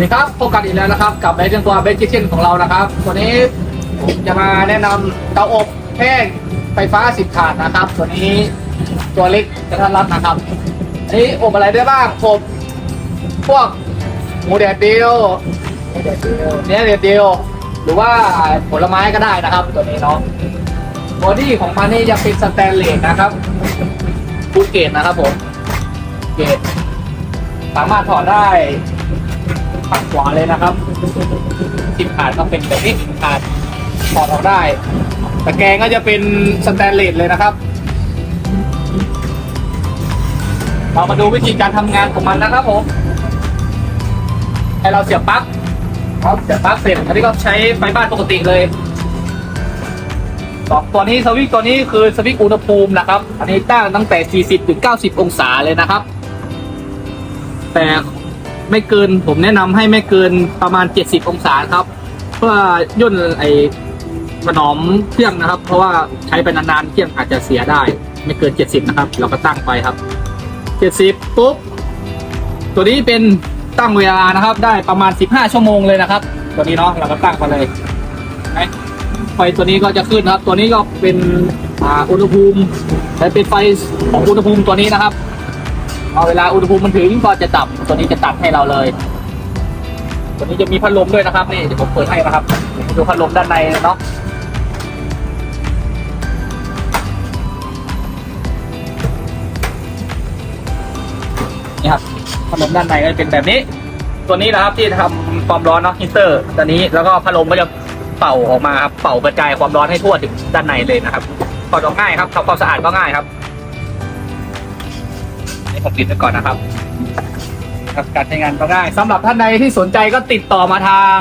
วัสดีครับพบกันอีกแล้วนะครับ กับเบสเจนตัวเบสคิทเช่นของเรานะครับตัวนี้ผมจะมาแนะนำเตาอบแห้งไฟฟ้าสิบถาดนะครับ ตัวนี้ตัวเล็กกระทัดรัดนะครับอันนี้อบอะไรได้บ้างอบพวกหมูแดดเดียวเนื้อแดดเดียว หรือว่าผลไม้ก็ได้นะครับ ตัวนี้เนาะบอดี้ของมันนี่จะเป็นสแตนเลสนะครับฟูดเกตนะครับผมเกตสามารถถอดได้ ฝั่งขวาเลยนะครับสิบขาดต้องเป็นแบบนี้ขาดถอดออกได้ตะแกรงก็จะเป็นสแตนเลสเลยนะครับ เรามาดูวิธีการทำงานของมันนะครับผมให้เราเสียบปลั๊กครับเสียบปลั๊กเสร็จอันนี้ก็ใช้ไฟบ้านปกติเลยสองตัวนี้สวิตตัวนี้คือสวิตอุณหภูมินะครับ อันนี้ตั้งตั้งแต่ 40 ถึง 90 องศาเลยนะครับ แต่ ไม่เกิน ผมแนะนำให้ไม่เกินประมาณ 70 องศาครับ เพื่อย่นไอถนอมเครื่องนะครับ เพราะว่าใช้ไปนานๆเครื่องอาจจะเสียได้ ไม่เกิน 70 นะครับ เราก็ตั้งไปครับ 70ปุ๊บตัวนี้เป็นตั้งเวลานะครับ ได้ประมาณ 15 ชั่วโมงเลยนะครับ ตัวนี้เนาะเราก็ตั้งไปเลยไอ้ไฟตัวนี้ก็จะขึ้นครับ ตัวนี้ก็เป็นอ่าอุณหภูมิและเป็นไฟของอุณหภูมิตัวนี้นะครับ เอเวลาอุณหภูมิมันถึงก็จะตับตัวนี้จะตัดให้เราเลยตัวนี้จะมีพัดลมด้วยนะครับนี่เดี๋ยวผมเปิดให้นะครับดูพัดลมด้านในเนาะนี่ครับพัดลมด้านในก็จะเป็นแบบนี้ ตัวนี้นะครับที่ทำความร้อนเนาะฮีเตอร์ตัวนี้แล้วก็พัดลมก็จะเป่าออกมาครับเป่ากระจายความร้อนให้ทั่วถึงด้านในเลยนะครับถอดออกง่ายครับทำความสะอาดก็ง่ายครับ นี่ผมปิดไว้ก่อนนะครับครับการใช้งานก็ได้สำหรับท่านใดที่สนใจก็ติดต่อมาทาง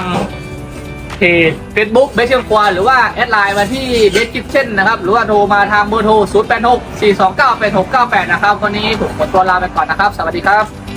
เพจ Facebook เบสเชียงควาหรือว่าแอดไลน์มาที่เบสกิฟเช่นนะครับ หรือว่าโทรมาทางเบอร์โทร 0 8 6 4 2 9 8 6 9 8 นะครับ วันนี้ผมขอตัวลาไปก่อนนะครับ สวัสดีครับ